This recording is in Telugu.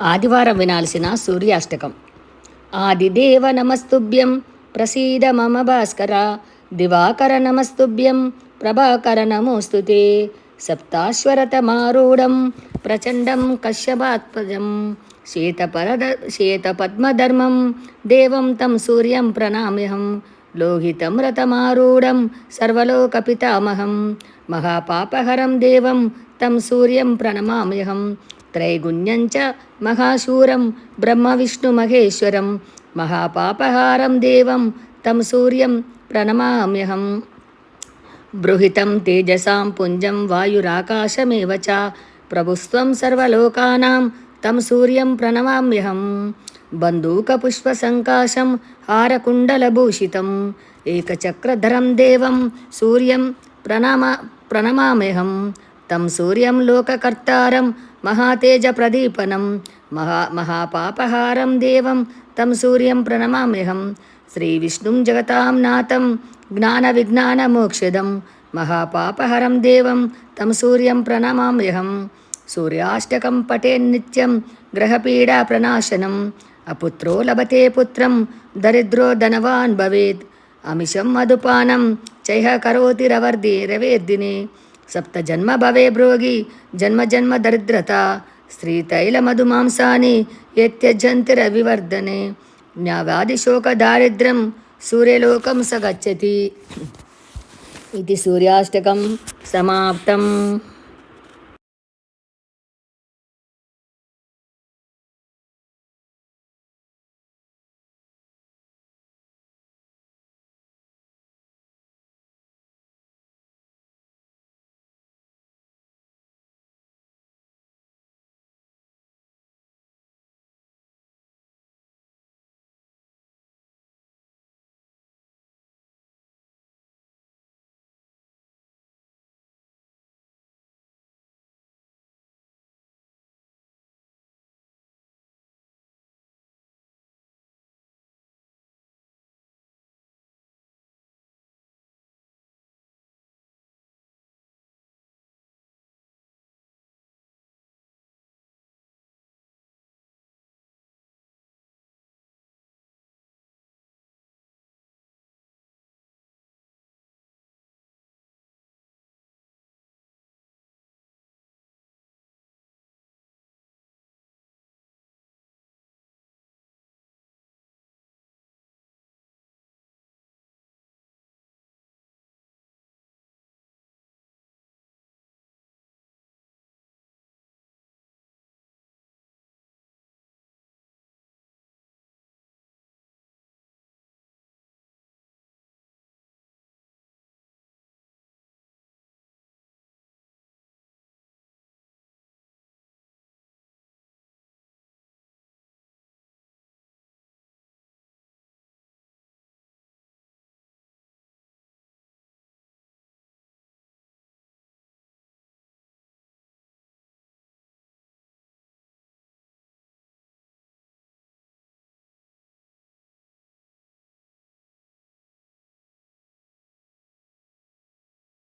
ఆదివారం వినాల్సిన సూర్యాష్టకం. ఆదిదేవ నమస్తుభ్యం ప్రసీద మమ భాస్కర దివాకర నమస్తుభ్యం ప్రభాకర నమోస్తుతే సప్తాశ్వరతమారూఢం ప్రచండం కశ్యపాత్మజం శ్వేతపరద శ్వేతపద్మధర్మం దేవం తం సూర్యం ప్రణామ్యహం లోహితం రతమారూఢం సర్వలోకపితామహం మహాపాపహరం దేవం తం సూర్యం ప్రణమామ్యహం త్రైగుణ్యం చ మహాశూరం బ్రహ్మవిష్ణుమహేశ్వరం మహాపాపహారం దేవం తం సూర్యం ప్రణమామ్యహం. బృహితం తేజసాం పుంజం వాయురాకాశమేవ చ ప్రభుస్వం సర్వలోకానాం తం సూర్యం ప్రణమామ్యహం. బందూకపుష్పసంకాశం హారకుండలభూషితం ఏకచక్రధరం దేవం సూర్యం ప్రణమ ప్రణమామ్యహం. తం సూర్యం లోకకర్తారం మహాతేజప్రదీపనం మహా మహాపాపహారం దేవం తం సూర్యం ప్రణమామ్యహం శ్రీవిష్ణుం జగతాం నాథం జ్ఞానవిజ్ఞానమోక్షదం మహాపాపహరం దేవం తం సూర్యం ప్రణమామ్యహం సూర్యాష్టకం పఠేన్నిత్యం గ్రహపీడా ప్రనాశనం అపుత్రో లభతే పుత్రం దరిద్రో ధనవాన్ భవేత్ అమిషం మధుపానం చైహ కరోతి రవర్ది రవేర్దినే సప్త జన్మ భవే భ్రోగి జన్మ జన్మ దరిద్రత స్త్రీతైల మధుమాంసాని యత్యజంతి రవివర్ధనే జ్ఞావాదిశోక దారిద్ర్యం సూర్యలోకం స గచ్చతి ఇది సూర్యాష్టకం సమాప్తం